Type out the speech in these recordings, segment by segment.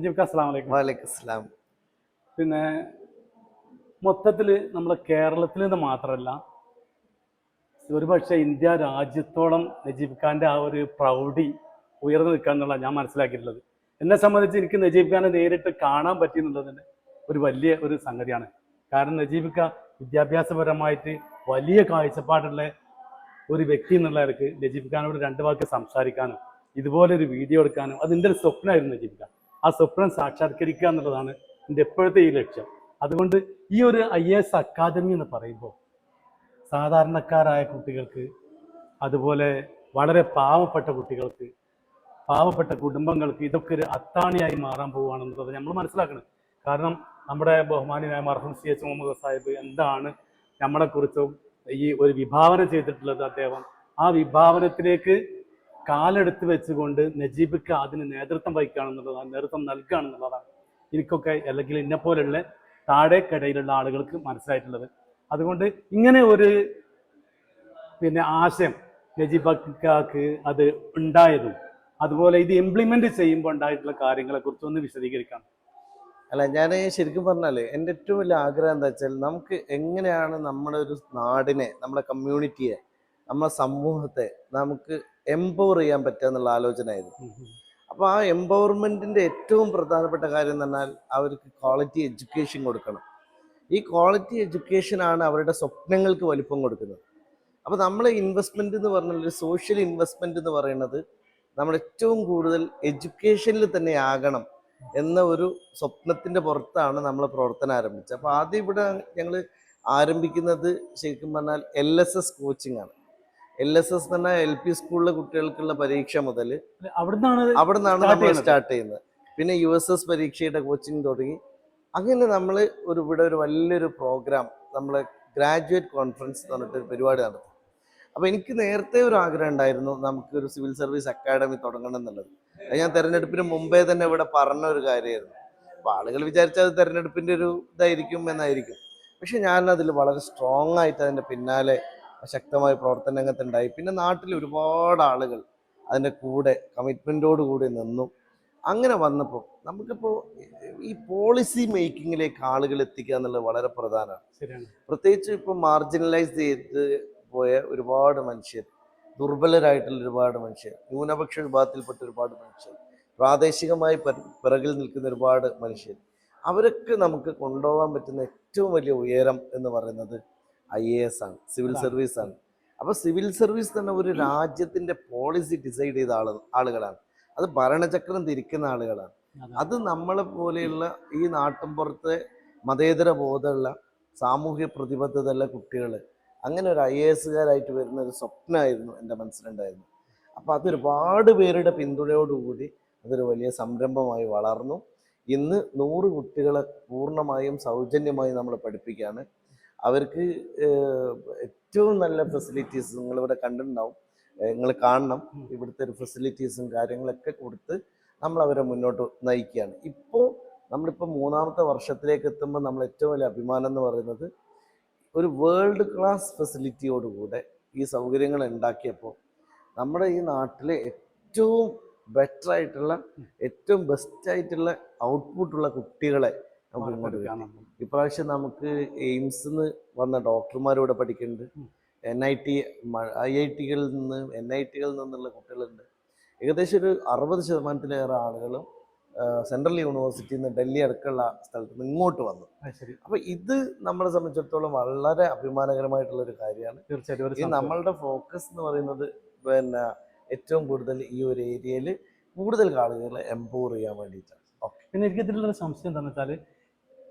നജീബ് അസ്സലാം വലൈക്കും വാലേക്കും അസ്സലാം പിന്നെ മൊത്തത്തിൽ നമ്മുടെ കേരളത്തിൽ നിന്ന് മാത്രമല്ല ഒരുപക്ഷെ ഇന്ത്യ രാജ്യത്തോളം നജീബ് ഖാന്റെ ആ ഒരു പ്രൗഢി ഉയർന്നു നിൽക്കുക എന്നുള്ള ഞാൻ മനസ്സിലാക്കിയിട്ടുള്ളത്. എന്നെ സംബന്ധിച്ച് എനിക്ക് നജീബ് ഖാനെ നേരിട്ട് കാണാൻ പറ്റിയെന്നുള്ളതിന് ഒരു വലിയ ഒരു സംഗതിയാണ്. കാരണം നജീബ് ഖാൻ വിദ്യാഭ്യാസപരമായിട്ട് വലിയ കാഴ്ചപ്പാടുള്ള ഒരു വ്യക്തി എന്നുള്ള നിലയ്ക്ക് നജീബ് ഖാനോട് രണ്ട് വാക്ക് സംസാരിക്കാനും ഇതുപോലെ ഒരു വീഡിയോ എടുക്കാനും അത് എന്റെ ഒരു സ്വപ്നമായിരുന്നു നജീബ് ഖാൻ ആ സ്വപ്നം സാക്ഷാത്കരിക്കുക എന്നുള്ളതാണ് എന്റെ എപ്പോഴത്തെ ഈ ലക്ഷ്യം. അതുകൊണ്ട് ഈ ഒരു ഐ എസ് അക്കാദമി എന്ന് പറയുമ്പോൾ സാധാരണക്കാരായ കുട്ടികൾക്ക് അതുപോലെ വളരെ പാവപ്പെട്ട കുട്ടികൾക്ക് പാവപ്പെട്ട കുടുംബങ്ങൾക്ക് ഇതൊക്കെ ഒരു അത്താണിയായി മാറാൻ പോവുകയാണെന്നുള്ളത് നമ്മൾ മനസ്സിലാക്കണം. കാരണം നമ്മുടെ ബഹുമാനിയായ മർഹം സി എച്ച് മുഹമ്മദ് സാഹിബ് എന്താണ് നമ്മളെക്കുറിച്ചും ഈ ഒരു വിഭാവന ചെയ്തിട്ടുള്ളത് അദ്ദേഹം. ആ വിഭാവനത്തിലേക്ക് കാലെടുത്ത് വെച്ചുകൊണ്ട് നജീബിക്ക് അതിന് നേതൃത്വം വഹിക്കുകയാണെന്നുള്ളതാണ് നേതൃത്വം നൽകുകയാണെന്നുള്ളതാണ് എനിക്കൊക്കെ അല്ലെങ്കിൽ എന്നെ പോലുള്ള താഴേക്കിടയിലുള്ള ആളുകൾക്ക് മനസ്സിലായിട്ടുള്ളത്. അതുകൊണ്ട് ഇങ്ങനെ ഒരു പിന്നെ ആശയം നജീബക്കാക്ക് അത് ഉണ്ടായതും അതുപോലെ ഇത് ഇംപ്ലിമെന്റ് ചെയ്യുമ്പോൾ ഉണ്ടായിട്ടുള്ള കാര്യങ്ങളെ കുറിച്ച് ഒന്ന് വിശദീകരിക്കാം. അല്ല ഞാൻ ശരിക്കും പറഞ്ഞാൽ എന്റെ ഏറ്റവും വലിയ ആഗ്രഹം എന്താ വെച്ചാൽ നമുക്ക് എങ്ങനെയാണ് നമ്മുടെ ഒരു നാടിനെ നമ്മുടെ കമ്മ്യൂണിറ്റിയെ നമ്മുടെ സമൂഹത്തെ നമുക്ക് എംപവർ ചെയ്യാൻ പറ്റുക എന്നുള്ള ആലോചനയായിരുന്നു. അപ്പോൾ ആ എംപവർമെന്റിന്റെ ഏറ്റവും പ്രധാനപ്പെട്ട കാര്യം എന്ന് പറഞ്ഞാൽ അവർക്ക് ക്വാളിറ്റി എഡ്യൂക്കേഷൻ കൊടുക്കണം. ഈ ക്വാളിറ്റി എഡ്യൂക്കേഷൻ ആണ് അവരുടെ സ്വപ്നങ്ങൾക്ക് വലിപ്പം കൊടുക്കുന്നത്. അപ്പോൾ നമ്മൾ ഇൻവെസ്റ്റ്മെന്റ് എന്ന് പറഞ്ഞാൽ ഒരു സോഷ്യൽ ഇൻവെസ്റ്റ്മെന്റ് എന്ന് പറയുന്നത് നമ്മൾ ഏറ്റവും കൂടുതൽ എഡ്യൂക്കേഷനിൽ തന്നെ ആകണം എന്ന ഒരു സ്വപ്നത്തിന്റെ പുറത്താണ് നമ്മൾ പ്രവർത്തനം ആരംഭിച്ചത്. അപ്പോൾ ആദ്യം ഇവിടെ ഞങ്ങൾ ആരംഭിക്കുന്നത് ശരിക്കും പറഞ്ഞാൽ എൽ എസ് എസ് കോച്ചിങ് ആണ്. എൽ എസ് എസ് തന്നെ എൽ പി സ്കൂളിലെ കുട്ടികൾക്കുള്ള പരീക്ഷ മുതൽ അവിടുന്നാണ് അവിടെ നിന്നാണ് നമ്മൾ സ്റ്റാർട്ട് ചെയ്യുന്നത്. പിന്നെ യു എസ് എസ് പരീക്ഷയുടെ കോച്ചിങ് തുടങ്ങി. അങ്ങനെ നമ്മൾ ഒരു ഇവിടെ ഒരു വലിയൊരു പ്രോഗ്രാം നമ്മൾ ഗ്രാജുവേറ്റ് കോൺഫറൻസ് എന്ന് പറഞ്ഞിട്ട് ഒരു പരിപാടി നടത്തും. അപ്പോൾ എനിക്ക് നേരത്തെ ഒരു ആഗ്രഹം ഉണ്ടായിരുന്നു നമുക്ക് ഒരു സിവിൽ സർവീസ് അക്കാഡമി തുടങ്ങണം എന്നുള്ളത്. അത് ഞാൻ തെരഞ്ഞെടുപ്പിന് മുമ്പേ തന്നെ ഇവിടെ പറഞ്ഞ ഒരു കാര്യമായിരുന്നു. അപ്പോൾ ആളുകൾ വിചാരിച്ചത് അത് തെരഞ്ഞെടുപ്പിന്റെ ഒരു ഇതായിരിക്കും എന്നായിരിക്കും. പക്ഷെ ഞാൻ അതിൽ വളരെ സ്ട്രോങ് ആയിട്ട് അതിന്റെ പിന്നാലെ ശക്തമായ പ്രവർത്തന രംഗത്തുണ്ടായി പിന്നെ നാട്ടിൽ ഒരുപാട് ആളുകൾ അതിന്റെ കൂടെ കമ്മിറ്റ്മെന്റോട് കൂടി നിന്നു. അങ്ങനെ വന്നപ്പോൾ നമുക്കിപ്പോൾ ഈ പോളിസി മേക്കിങ്ങിലേക്ക് ആളുകൾ എത്തിക്കുക എന്നുള്ളത് വളരെ പ്രധാനമാണ്. ശരിയാണ്. പ്രത്യേകിച്ച് ഇപ്പോൾ മാർജിനലൈസ് ചെയ്ത് പോയ ഒരുപാട് മനുഷ്യർ ദുർബലരായിട്ടുള്ള ഒരുപാട് മനുഷ്യർ ന്യൂനപക്ഷ വിഭാഗത്തിൽപ്പെട്ട ഒരുപാട് മനുഷ്യർ പ്രാദേശികമായി പിറ- പിറകിൽ നിൽക്കുന്ന ഒരുപാട് മനുഷ്യർ അവരൊക്കെ നമുക്ക് കൊണ്ടുപോകാൻ പറ്റുന്ന ഏറ്റവും വലിയ ഉയരം എന്ന് പറയുന്നത് ഐ എ എസ് ആണ് സിവിൽ സർവീസ് ആണ്. അപ്പോൾ സിവിൽ സർവീസ് തന്നെ ഒരു രാജ്യത്തിന്റെ പോളിസി ഡിസൈഡ് ചെയ്ത ആൾ ആളുകളാണ്. അത് ഭരണചക്രം തിരിക്കുന്ന ആളുകളാണ്. അത് നമ്മളെ പോലെയുള്ള ഈ നാട്ടിൻപുറത്തെ മതേതര ബോധമുള്ള സാമൂഹ്യ പ്രതിബദ്ധതയുള്ള കുട്ടികൾ അങ്ങനെ ഒരു ഐ എ എസുകാരായിട്ട് വരുന്ന ഒരു സ്വപ്നമായിരുന്നു എന്റെ മനസ്സിലുണ്ടായിരുന്നു അപ്പോൾ അതൊരുപാട് പേരുടെ പിന്തുണയോടുകൂടി അതൊരു വലിയ സംരംഭമായി വളർന്നു. ഇന്ന് നൂറ് കുട്ടികളെ പൂർണമായും സൗജന്യമായി നമ്മൾ പഠിപ്പിക്കുകയാണ്. അവർക്ക് ഏറ്റവും നല്ല ഫെസിലിറ്റീസ് നിങ്ങളിവിടെ കണ്ടിട്ടുണ്ടാവും. നിങ്ങൾ കാണണം. ഇവിടുത്തെ ഒരു ഫെസിലിറ്റീസും കാര്യങ്ങളൊക്കെ കൊടുത്ത് നമ്മൾ അവരെ മുന്നോട്ട് നയിക്കുകയാണ്. ഇപ്പോൾ നമ്മളിപ്പോൾ മൂന്നാമത്തെ വർഷത്തിലേക്ക് എത്തുമ്പോൾ നമ്മൾ ഏറ്റവും വലിയ അഭിമാനം എന്ന് പറയുന്നത് ഒരു വേൾഡ് ക്ലാസ് ഫെസിലിറ്റിയോടുകൂടെ ഈ സൗകര്യങ്ങൾ ഉണ്ടാക്കിയപ്പോൾ നമ്മുടെ ഈ നാട്ടിലെ ഏറ്റവും ബെറ്റർ ആയിട്ടുള്ള ഏറ്റവും ബെസ്റ്റ് ആയിട്ടുള്ള ഔട്ട്പുട്ടുള്ള കുട്ടികളെ നമുക്ക് ഇങ്ങോട്ട്. ഇപ്രാവശ്യം നമുക്ക് എയിംസിന്ന് വന്ന ഡോക്ടർമാരിവിടെ പഠിക്കുന്നുണ്ട്. N I T I I ടികളിൽ നിന്ന് എൻ ഐ ടികളിൽ നിന്നുള്ള കുട്ടികളുണ്ട്. ഏകദേശം ഒരു അറുപത് ശതമാനത്തിലേറെ ആളുകളും സെൻട്രൽ യൂണിവേഴ്സിറ്റിയിൽ നിന്ന് ഡൽഹി അടുക്കുള്ള സ്ഥലത്ത് നിന്ന് ഇങ്ങോട്ട് വന്നു. അപ്പൊ ഇത് നമ്മളെ സംബന്ധിച്ചിടത്തോളം വളരെ അഭിമാനകരമായിട്ടുള്ള ഒരു കാര്യമാണ്. തീർച്ചയായിട്ടും ഈ നമ്മളുടെ ഫോക്കസ് എന്ന് പറയുന്നത് പിന്നെ ഏറ്റവും കൂടുതൽ ഈ ഒരു ഏരിയയിൽ കൂടുതൽ ആളുകളെ എംപവർ ചെയ്യാൻ വേണ്ടിയിട്ടാണ്. പിന്നെ എനിക്ക് ഇതിലുള്ളൊരു സംശയം എന്താണെന്ന് വെച്ചാൽ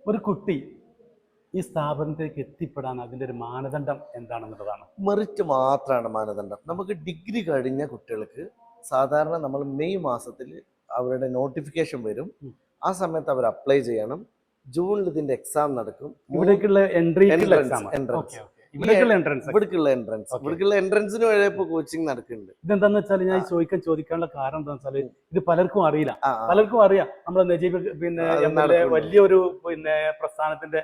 ഒരു കുട്ടി ഈ സ്ഥാപനത്തിലേക്ക് എത്തിപ്പെടാൻ അതിന്റെ ഒരു മാനദണ്ഡം എന്താണെന്നുള്ളതാണ്. മെറിറ്റ് മാത്രമാണ് മാനദണ്ഡം. നമുക്ക് ഡിഗ്രി കഴിഞ്ഞ കുട്ടികൾക്ക് സാധാരണ നമ്മൾ മെയ് മാസത്തിൽ അവരുടെ നോട്ടിഫിക്കേഷൻ വരും. ആ സമയത്ത് അവർ അപ്ലൈ ചെയ്യണം. ജൂണിൽ ഇതിന്റെ എക്സാം നടക്കും. ഇവിടേക്കുള്ള എൻട്രി എൻട്രൻസ്. ഇവിടേക്കുള്ള എൻട്രൻസ് ഇവിടേക്കുള്ള എൻട്രൻസ്. ഇവിടേക്കുള്ള എൻട്രൻസിന് വരെ ഇപ്പൊ കോച്ചിങ് നടക്കുന്നുണ്ട്. ഇതെന്താന്ന് വെച്ചാൽ ഞാൻ ചോദിക്കാൻ ചോദിക്കാനുള്ള കാരണം എന്താണെന്ന് വെച്ചാൽ ഇത് പലർക്കും അറിയില്ല. പലർക്കും അറിയാം. നമ്മളെ നജീബ് പിന്നെ. വലിയൊരു പിന്നെ പ്രസ്ഥാനത്തിന്റെ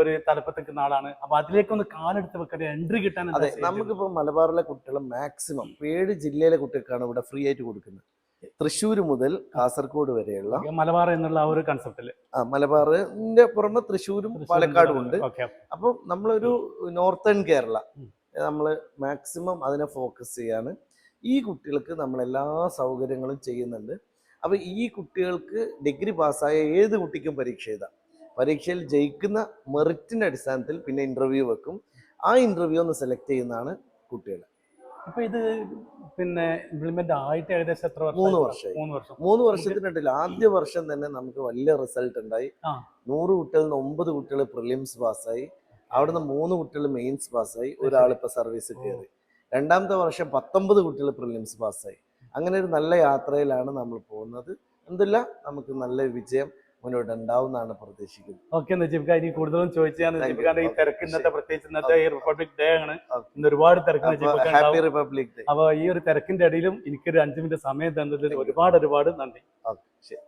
ഒരു തലപ്പത്ത് നാളാണ് ആളാണ്. അപ്പൊ അതിലേക്കൊന്ന് കാലെടുത്ത് വെക്കാൻ എൻട്രി കിട്ടാൻ അതെ? നമുക്കിപ്പോൾ മലബാറിലെ കുട്ടികൾ മാക്സിമം ഏഴ് ജില്ലയിലെ കുട്ടികൾക്കാണ് ഇവിടെ ഫ്രീ ആയിട്ട് കൊടുക്കുന്നത്. തൃശ്ശൂർ മുതൽ കാസർഗോഡ് വരെയുള്ള മലബാർ എന്നുള്ള ആ ഒരു കൺസെപ്റ്റിൽ ആ, മലബാറിന്റെ പുറമെ തൃശ്ശൂരും പാലക്കാടും ഉണ്ട്. അപ്പം നമ്മളൊരു നോർത്തേൺ കേരള. നമ്മൾ മാക്സിമം അതിനെ ഫോക്കസ് ചെയ്യാണ്. ഈ കുട്ടികൾക്ക് നമ്മൾ എല്ലാ സൗകര്യങ്ങളും ചെയ്യുന്നുണ്ട്. അപ്പൊ ഈ കുട്ടികൾക്ക് ഡിഗ്രി പാസ്സായ ഏത് കുട്ടിക്കും പരീക്ഷ എഴുതാം. പരീക്ഷയിൽ ജയിക്കുന്ന മെറിറ്റിന്റെ അടിസ്ഥാനത്തിൽ പിന്നെ ഇന്റർവ്യൂ വെക്കും. ആ ഇന്റർവ്യൂ ഒന്ന് സെലക്ട് ചെയ്യുന്നതാണ് കുട്ടികൾ ഇപ്പൊ ഇത് പിന്നെ ഇംപ്ലിമെന്റ് ആയിട്ട് ഏകദേശം എത്ര വർഷം മൂന്ന് വർഷം മൂന്ന് വർഷം. മൂന്ന് വർഷത്തിനിടയിൽ ആദ്യ വർഷം തന്നെ നമുക്ക് വലിയ റിസൾട്ട് ഉണ്ടായി. നൂറ് കുട്ടികളിൽ നിന്ന് ഒമ്പത് കുട്ടികൾ പ്രിലിംസ് പാസ്സായി അവിടുന്ന് മൂന്ന് കുട്ടികൾ മെയിൻസ് പാസ്സായി ഒരാൾ ഇപ്പൊ സർവീസ് കയറി. രണ്ടാമത്തെ വർഷം പത്തൊമ്പത് കുട്ടികൾ പ്രിലിംസ് പാസ്സായി അങ്ങനെ ഒരു നല്ല യാത്രയിലാണ് നമ്മൾ പോകുന്നത്. എന്തില്ല നമുക്ക് നല്ല വിജയം. മുന്നോട്ട് ഉണ്ടാവുമെന്നാണ് പ്രതീക്ഷിക്കുന്നത്. ഓക്കെ നജീബ് ഇനി കൂടുതലും ചോദിച്ചാൽ Thank you. നജീബ് ഖാന്റെ ഈ തിരക്ക് ഇന്നത്തെ പ്രത്യേകിച്ച് ഇന്നത്തെ ഈ റിപ്പബ്ലിക് ഡേ ആണ്. ഇന്ന് ഒരുപാട് തിരക്ക് ഹാപ്പി റിപ്പബ്ലിക് ഡേ അപ്പൊ ഈ ഒരു തിരക്കിന്റെ ഇടയിലും എനിക്കൊരു അഞ്ചു മിനിറ്റ് സമയം തന്നതിൽ ഒരുപാട് ഒരുപാട് നന്ദി. ഓക്കെ ശരി.